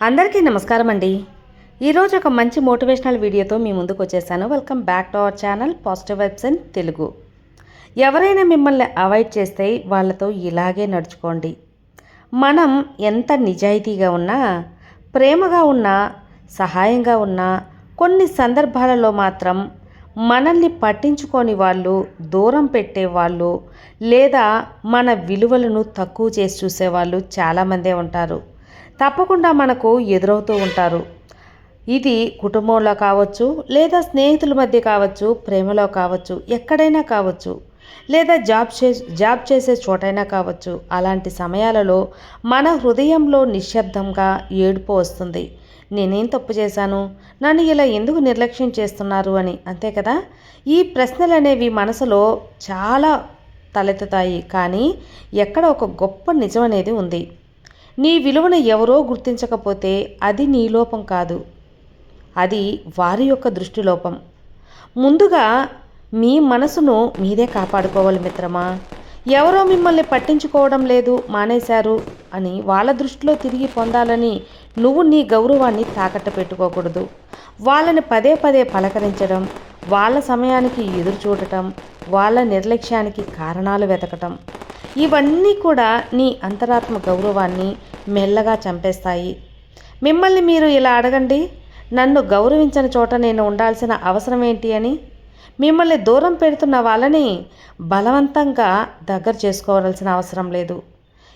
అందరికీ నమస్కారం అండి. ఈరోజు ఒక మంచి మోటివేషనల్ వీడియోతో మీ ముందుకు వచ్చేసాను. Welcome back to our channel positive vibes in Telugu. ఎవరైనా మిమ్మల్ని అవాయిడ్ చేస్తే వాళ్ళతో ఇలాగే నడుచుకోండి. మనం ఎంత నిజాయితీగా ఉన్నా ప్రేమగా ఉన్నా సహాయంగా ఉన్నా కొన్ని సందర్భాలలో మాత్రం మనల్ని పట్టించుకొని వాళ్ళు దూరం పెట్టే వాళ్ళు లేదా మన విలువలను తక్కువ చేసి చూసేవాళ్ళు చాలామందే ఉంటారు. తప్పకుండా మనకు ఎదురవుతూ ఉంటారు. ఇది కుటుంబంలో కావచ్చు లేదా స్నేహితుల మధ్య కావచ్చు ప్రేమలో కావచ్చు ఎక్కడైనా కావచ్చు లేదా జాబ్ చే జాబ్ చేసే చోటైనా కావచ్చు. అలాంటి సమయాలలో మన హృదయంలో నిశ్శబ్దంగా ఏడుపు వస్తుంది. నేనేం తప్పు చేశాను? నన్ను ఇలా ఎందుకు నిర్లక్ష్యం చేస్తున్నారు అని. అంతే కదా? ఈ ప్రశ్నలు అనేవి మనసులో చాలా తలెత్తుతాయి. కానీ ఎక్కడ ఒక గొప్ప నిజం అనేది ఉంది. నీ విలువను ఎవరో గుర్తించకపోతే అది నీ లోపం కాదు. అది వారి యొక్క దృష్టి లోపం. ముందుగా మీ మనసును మీరే కాపాడుకోవాలి మిత్రమా. ఎవరో మిమ్మల్ని పట్టించుకోవడం లేదు మానేశారు అని వాళ్ళ దృష్టిలో తిరిగి పొందాలని నువ్వు నీ గౌరవాన్ని తాకట్టు పెట్టుకోకూడదు. వాళ్ళని పదే పదే పలకరించడం వాళ్ళ సమయానికి ఎదురు చూడటం వాళ్ళ నిర్లక్ష్యానికి కారణాలు వెతకటం. ఇవన్నీ కూడా నీ అంతరాత్మ గౌరవాన్ని మెల్లగా చంపేస్తాయి. మిమ్మల్ని మీరు ఇలా అడగండి నన్ను గౌరవించని చోట నేను ఉండాల్సిన అవసరం ఏంటి అని. మిమ్మల్ని దూరం పెడుతున్న వాళ్ళని బలవంతంగా దగ్గర చేసుకోవాల్సిన అవసరం లేదు.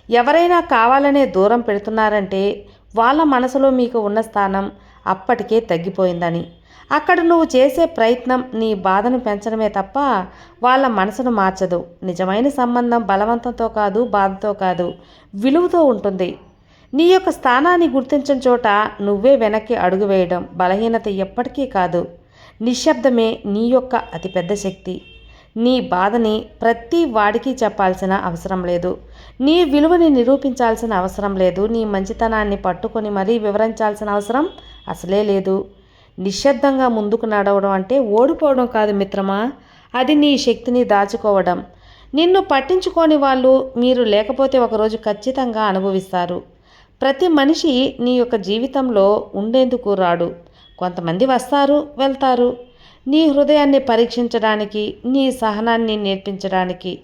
ఎవరైనా కావాలనే దూరం పెడుతున్నారంటే వాళ్ళ మనసులో మీకు ఉన్న స్థానం అప్పటికే తగ్గిపోయిందని. అక్కడ నువ్వు చేసే ప్రయత్నం నీ బాధను పెంచడమే తప్ప వాళ్ళ మనసును మార్చదు. నిజమైన సంబంధం బలవంతంతో కాదు బాధతో కాదు విలువతో ఉంటుంది. నీ యొక్క స్థానాన్ని గుర్తించిన చోట నువ్వే వెనక్కి అడుగు వేయడం బలహీనత ఎప్పటికీ కాదు. నిశ్శబ్దమే నీ యొక్క అతిపెద్ద శక్తి. నీ బాధని ప్రతి వాడికి చెప్పాల్సిన అవసరం లేదు. నీ విలువని నిరూపించాల్సిన అవసరం లేదు. నీ మంచితనాన్ని పట్టుకొని మరీ వివరించాల్సిన అవసరం అసలే లేదు. నిశ్శబ్దంగా ముందుకు నడవడం అంటే ఓడిపోవడం కాదు మిత్రమా. అది నీ శక్తిని దాచుకోవడం. నిన్ను పట్టించుకోని వాళ్ళు మీరు లేకపోతే ఒకరోజు ఖచ్చితంగా అనుభవిస్తారు. ప్రతి మనిషి నీ యొక్క జీవితంలో ఉండేందుకు రాడు. కొంతమంది వస్తారు వెళ్తారు. నీ హృదయాన్ని పరీక్షించడానికి నీ సహనాన్ని నేర్పించడానికి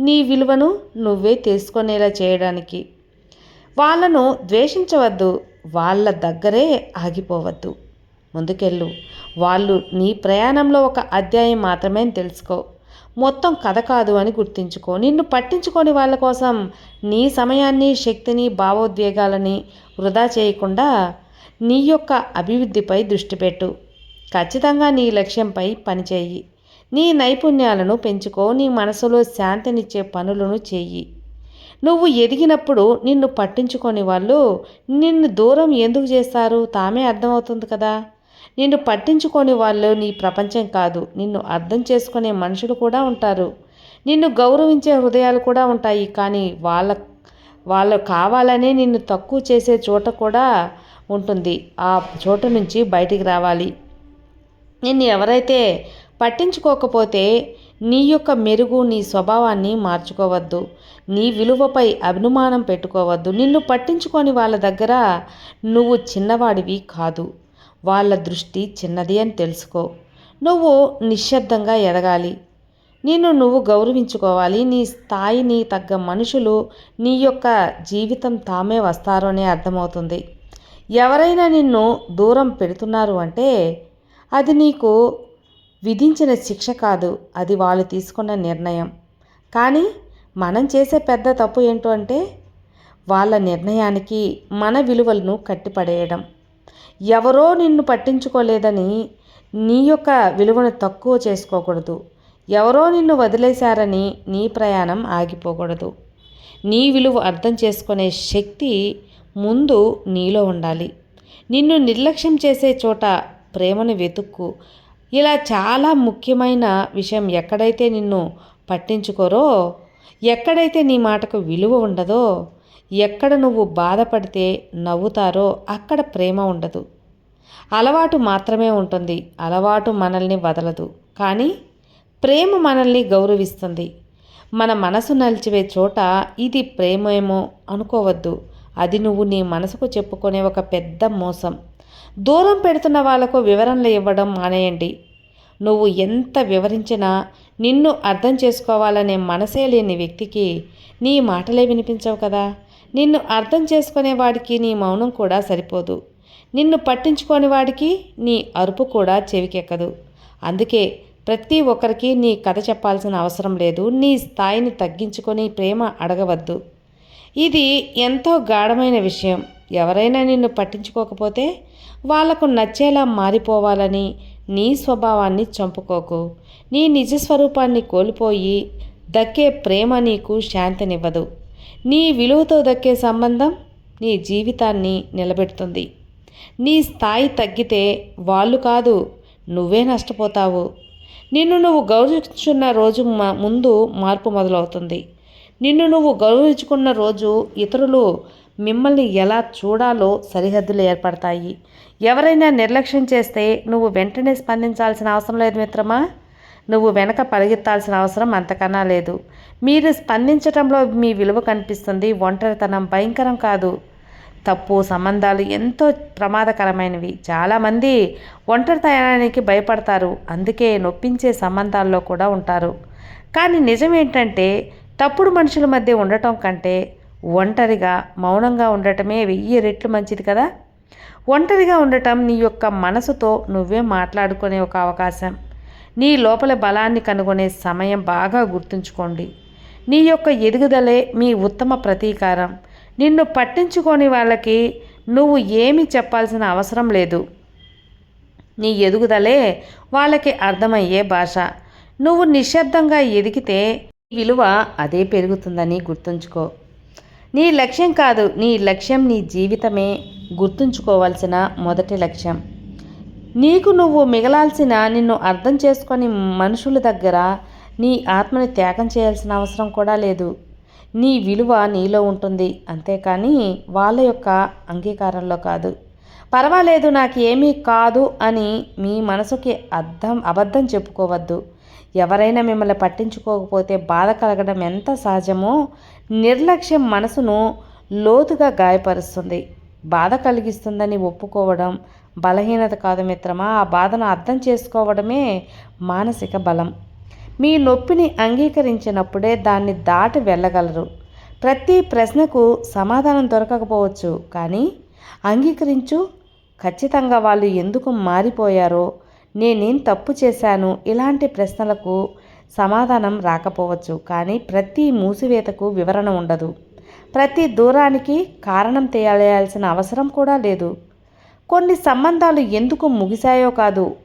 నీ విలువను నువ్వే తెలుసుకునేలా చేయడానికి. వాళ్ళను ద్వేషించవద్దు వాళ్ళ దగ్గరే ఆగిపోవద్దు. ముందుకెళ్ళు. వాళ్ళు నీ ప్రయాణంలో ఒక అధ్యాయం మాత్రమే తెలుసుకో. మొత్తం కథ కాదు అని గుర్తుంచుకో. నిన్ను పట్టించుకోని వాళ్ళ కోసం నీ సమయాన్ని శక్తిని భావోద్వేగాలని వృధా చేయకుండా నీ యొక్క అభివృద్ధిపై దృష్టి పెట్టు. ఖచ్చితంగా నీ లక్ష్యంపై పనిచేయి. నీ నైపుణ్యాలను పెంచుకో. నీ మనసులో శాంతినిచ్చే పనులను చెయ్యి. నువ్వు ఎదిగినప్పుడు నిన్ను పట్టించుకొని వాళ్ళు నిన్ను దూరం ఎందుకు చేస్తారు? తామే అర్థమవుతుంది కదా. నిన్ను పట్టించుకోని వాళ్ళు నీ ప్రపంచం కాదు. నిన్ను అర్థం చేసుకునే మనుషులు కూడా ఉంటారు. నిన్ను గౌరవించే హృదయాలు కూడా ఉంటాయి. కానీ వాళ్ళ వాళ్ళు కావాలనే నిన్ను తక్కువ చేసే చోట కూడా ఉంటుంది. ఆ చోట నుంచి బయటికి రావాలి. నిన్ను ఎవరైతే పట్టించుకోకపోతే నీ యొక్క మెరుగు నీ స్వభావాన్ని మార్చుకోవద్దు. నీ విలువపై అభిమానం పెట్టుకోవద్దు. నిన్ను పట్టించుకొని వాళ్ళ దగ్గర నువ్వు చిన్నవాడివి కాదు. వాళ్ళ దృష్టి చిన్నది అని తెలుసుకో. నువ్వు నిశ్శబ్దంగా ఎదగాలి. నిన్ను నువ్వు గౌరవించుకోవాలి. నీ స్థాయిని తగ్గ మనుషులు నీ యొక్క జీవితం తామే వస్తారు అనే అర్థమవుతుంది. ఎవరైనా నిన్ను దూరం పెడుతున్నారు అంటే అది నీకు విధించిన శిక్ష కాదు. అది వాళ్ళు తీసుకున్న నిర్ణయం. కానీ మనం చేసే పెద్ద తప్పు ఏంటో అంటే వాళ్ళ నిర్ణయానికి మన విలువలను కట్టిపడేయడం. ఎవరో నిన్ను పట్టించుకోలేదని నీ యొక్క విలువను తక్కువ చేసుకోకూడదు. ఎవరో నిన్ను వదిలేశారని నీ ప్రయాణం ఆగిపోకూడదు. నీ విలువ అర్థం చేసుకునే శక్తి ముందు నీలో ఉండాలి. నిన్ను నిర్లక్ష్యం చేసే చోట ప్రేమను వెతుక్కు. ఇలా చాలా ముఖ్యమైన విషయం ఎక్కడైతే నిన్ను పట్టించుకోరో ఎక్కడైతే నీ మాటకు విలువ ఉండదో ఎక్కడ నువ్వు బాధపడితే నవ్వుతారో అక్కడ ప్రేమ ఉండదు. అలవాటు మాత్రమే ఉంటుంది. అలవాటు మనల్ని వదలదు. కానీ ప్రేమ మనల్ని గౌరవిస్తుంది. మన మనసు నలిచివే చోట ఇది ప్రేమేమో అనుకోవద్దు. అది నువ్వు నీ మనసుకు చెప్పుకునే ఒక పెద్ద మోసం. దూరం పెడుతున్న వాళ్ళకు వివరణలు ఇవ్వడం మానేయండి. నువ్వు ఎంత వివరించినా నిన్ను అర్థం చేసుకోవాలనే మనసే లేని వ్యక్తికి నీ మాటలే వినిపించవు కదా. నిన్ను అర్థం చేసుకునే వాడికి నీ మౌనం కూడా సరిపోదు. నిన్ను పట్టించుకోని వాడికి నీ అరుపు కూడా చెవికెక్కదు. అందుకే ప్రతి ఒక్కరికి నీ కథ చెప్పాల్సిన అవసరం లేదు. నీ స్థాయిని తగ్గించుకొని ప్రేమ అడగవద్దు. ఇది ఎంతో గాఢమైన విషయం. ఎవరైనా నిన్ను పట్టించుకోకపోతే వాళ్ళకు నచ్చేలా మారిపోవాలని నీ స్వభావాన్ని చంపుకోకు. నీ నిజ స్వరూపాన్ని కోల్పోయి దక్కే ప్రేమ నీకు శాంతినివ్వదు. నీ విలువతో దక్కే సంబంధం నీ జీవితాన్ని నిలబెడుతుంది. నీ స్థాయి తగ్గితే వాళ్ళు కాదు నువ్వే నష్టపోతావు. నిన్ను నువ్వు గౌరవించుకున్న రోజు ముందు మార్పు మొదలవుతుంది. నిన్ను నువ్వు గౌరవించుకున్న రోజు ఇతరులు మిమ్మల్ని ఎలా చూడాలో సరిహద్దులు ఏర్పడతాయి. ఎవరైనా నిర్లక్ష్యం చేస్తే నువ్వు వెంటనే స్పందించాల్సిన అవసరం లేదు మిత్రమా? నువ్వు వెనక పరిగెత్తాల్సిన అవసరం అంతకన్నా లేదు. మీరు స్పందించడంలో మీ విలువ కనిపిస్తుంది. ఒంటరితనం భయంకరం కాదు. తప్పు సంబంధాలు ఎంతో ప్రమాదకరమైనవి. చాలామంది ఒంటరితనానికి భయపడతారు. అందుకే నొప్పించే సంబంధాల్లో కూడా ఉంటారు. కానీ నిజం ఏంటంటే తప్పుడు మనుషుల మధ్య ఉండటం కంటే ఒంటరిగా మౌనంగా ఉండటమే వెయ్యి రెట్లు మంచిది కదా? ఒంటరిగా ఉండటం నీ యొక్క మనసుతో నువ్వే మాట్లాడుకునే ఒక అవకాశం. నీ లోపల బలాన్ని కనుగొనే సమయం బాగా గుర్తుంచుకోండి. నీ యొక్క ఎదుగుదలే మీ ఉత్తమ ప్రతీకారం. నిన్ను పట్టించుకొని వాళ్ళకి నువ్వు ఏమి చెప్పాల్సిన అవసరం లేదు. నీ ఎదుగుదలే వాళ్ళకి అర్థమయ్యే భాష. నువ్వు నిశ్శబ్దంగా ఎదిగితే విలువ అదే పెరుగుతుందని గుర్తుంచుకో. నీ లక్ష్యం కాదు నీ లక్ష్యం నీ జీవితమే గుర్తుంచుకోవాల్సిన మొదటి లక్ష్యం. నీకు నువ్వు మిగలాల్సిన నిన్ను అర్థం చేసుకొని మనుషుల దగ్గర నీ ఆత్మని త్యాగం చేయాల్సిన అవసరం కూడా లేదు. నీ విలువ నీలో ఉంటుంది. అంతేకాని వాళ్ళ యొక్క అంగీకారంలో కాదు. పర్వాలేదు నాకు ఏమీ కాదు అని మీ మనసుకి అర్థం అబద్ధం చెప్పుకోవద్దు. ఎవరైనా మిమ్మల్ని పట్టించుకోకపోతే బాధ కలగడం ఎంత సహజమో నిర్లక్ష్యం మనసును లోతుగా గాయపరుస్తుంది. బాధ కలిగిస్తుందని ఒప్పుకోవడం బలహీనత కాదు మిత్రమా ఆ బాధను అర్థం చేసుకోవడమే మానసిక బలం. మీ నొప్పిని అంగీకరించినప్పుడే దాన్ని దాటి వెళ్ళగలరు. ప్రతి ప్రశ్నకు సమాధానం దొరకకపోవచ్చు కానీ అంగీకరించు. ఖచ్చితంగా వాళ్ళు ఎందుకు మారిపోయారో నేనేం తప్పు చేశాను ఇలాంటి ప్రశ్నలకు సమాధానం రాకపోవచ్చు కానీ ప్రతి మూసివేతకు వివరణ ఉండదు. ప్రతి దూరానికి కారణం తెలియాల్సిన అవసరం కూడా లేదు. కొన్ని సంబంధాలు ఎందుకు ముగిశాయో కాదు.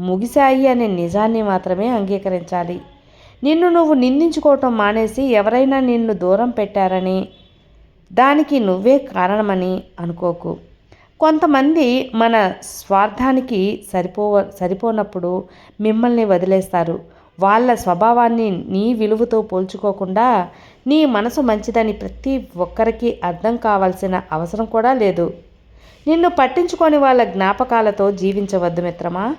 ముగిశాయి అనే నిజాన్ని మాత్రమే అంగీకరించాలి. నిన్ను నువ్వు నిందించుకోవటం మానేసి ఎవరైనా నిన్ను దూరం పెట్టారని దానికి నువ్వే కారణమని అనుకోకు. కొంతమంది మన స్వార్థానికి సరిపో సరిపోనప్పుడు మిమ్మల్ని వదిలేస్తారు. వాళ్ళ స్వభావాన్ని నీ విలువతో పోల్చుకోకుండా నీ మనసు మంచిదని ప్రతి ఒక్కరికి అర్థం కావాల్సిన అవసరం కూడా లేదు. నిన్ను పట్టించుకొని వాళ్ళ జ్ఞాపకాలతో జీవించవద్దు మిత్రమా.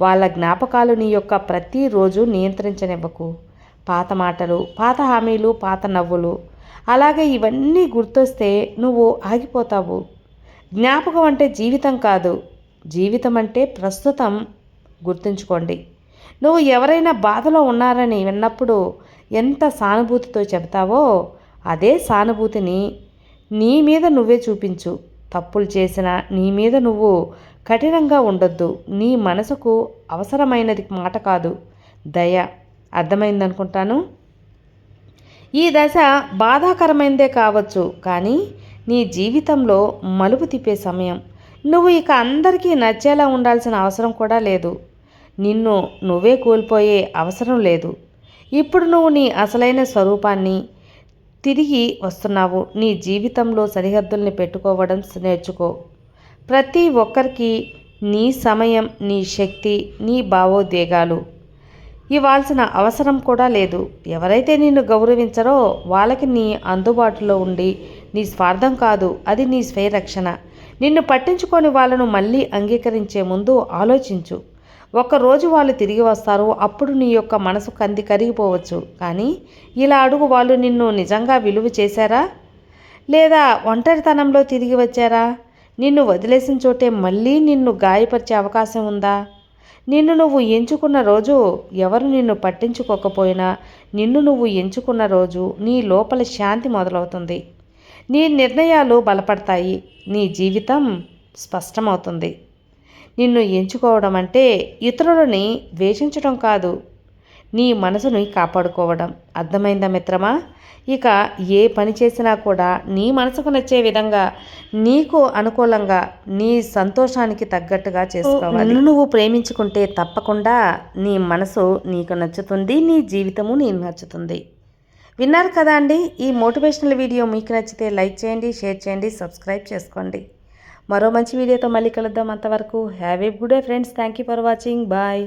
వాళ్ళ జ్ఞాపకాలు నీ యొక్క ప్రతిరోజు నియంత్రించనివ్వకు. పాత మాటలు పాత హామీలు పాత నవ్వులు. అలాగే ఇవన్నీ గుర్తొస్తే నువ్వు ఆగిపోతావు. జ్ఞాపకం అంటే జీవితం కాదు. జీవితం అంటే ప్రస్తుతం. గుర్తుంచుకోండి. నువ్వు ఎవరైనా బాధలో ఉన్నారని విన్నప్పుడు ఎంత సానుభూతితో చెబుతావో అదే సానుభూతిని నీ మీద నువ్వే చూపించు. తప్పులు చేసినా నీ మీద నువ్వు కఠినంగా ఉండొద్దు. నీ మనసుకు అవసరమైనది మాట కాదు. దయ. అర్థమైందనుకుంటాను? ఈ దశ బాధాకరమైనదే కావచ్చు కానీ నీ జీవితంలో మలుపు తిప్పే సమయం. నువ్వు ఇక అందరికీ నచ్చేలా ఉండాల్సిన అవసరం కూడా లేదు. నిన్ను నువ్వే కోల్పోయే అవసరం లేదు. ఇప్పుడు నువ్వు నీ అసలైన స్వరూపాన్ని తిరిగి వస్తున్నావు. నీ జీవితంలో సరిహద్దుల్ని పెట్టుకోవడం నేర్చుకో. ప్రతి ఒక్కరికి నీ సమయం నీ శక్తి నీ భావోద్వేగాలు ఇవ్వాల్సిన అవసరం కూడా లేదు. ఎవరైతే నిన్ను గౌరవించరో వాళ్ళకి నీ అందుబాటులో ఉండి నీ స్వార్థం కాదు అది నీ స్వయరక్షణ నిన్ను పట్టించుకొని వాళ్ళను మళ్ళీ అంగీకరించే ముందు ఆలోచించు. ఒకరోజు వాళ్ళు తిరిగి వస్తారు అప్పుడు నీ యొక్క మనసు కంది కరిగిపోవచ్చు. కానీ ఇలా అడుగు వాళ్ళు నిన్ను నిజంగా విలువ చేశారా? లేదా ఒంటరితనంలో తిరిగి వచ్చారా? నిన్ను వదిలేసిన చోటే మళ్ళీ నిన్ను గాయపరిచే అవకాశం ఉందా? నిన్ను నువ్వు ఎంచుకున్న రోజు ఎవరు నిన్ను పట్టించుకోకపోయినా నిన్ను నువ్వు ఎంచుకున్న రోజు నీ లోపల శాంతి మొదలవుతుంది. నీ నిర్ణయాలు బలపడతాయి. నీ జీవితం స్పష్టమవుతుంది. నిన్ను ఎంచుకోవడం అంటే ఇతరులని ద్వేషించడం కాదు. నీ మనసుని కాపాడుకోవడం. అర్థమైందా మిత్రమా? ఇక ఏ పని చేసినా కూడా నీ మనసుకు నచ్చే విధంగా నీకు అనుకూలంగా నీ సంతోషానికి తగ్గట్టుగా చేసుకోవాలి. నిన్ను నువ్వు ప్రేమించుకుంటే తప్పకుండా నీ మనసు నీకు నచ్చుతుంది నీ జీవితము నీకు నచ్చుతుంది. విన్నారు కదా అండి? ఈ మోటివేషనల్ వీడియో మీకు నచ్చితే లైక్ చేయండి షేర్ చేయండి సబ్స్క్రైబ్ చేసుకోండి. మరో మంచి వీడియోతో మళ్ళీ కలుద్దాం. అంతవరకు have a good day friends. Thank you for watching bye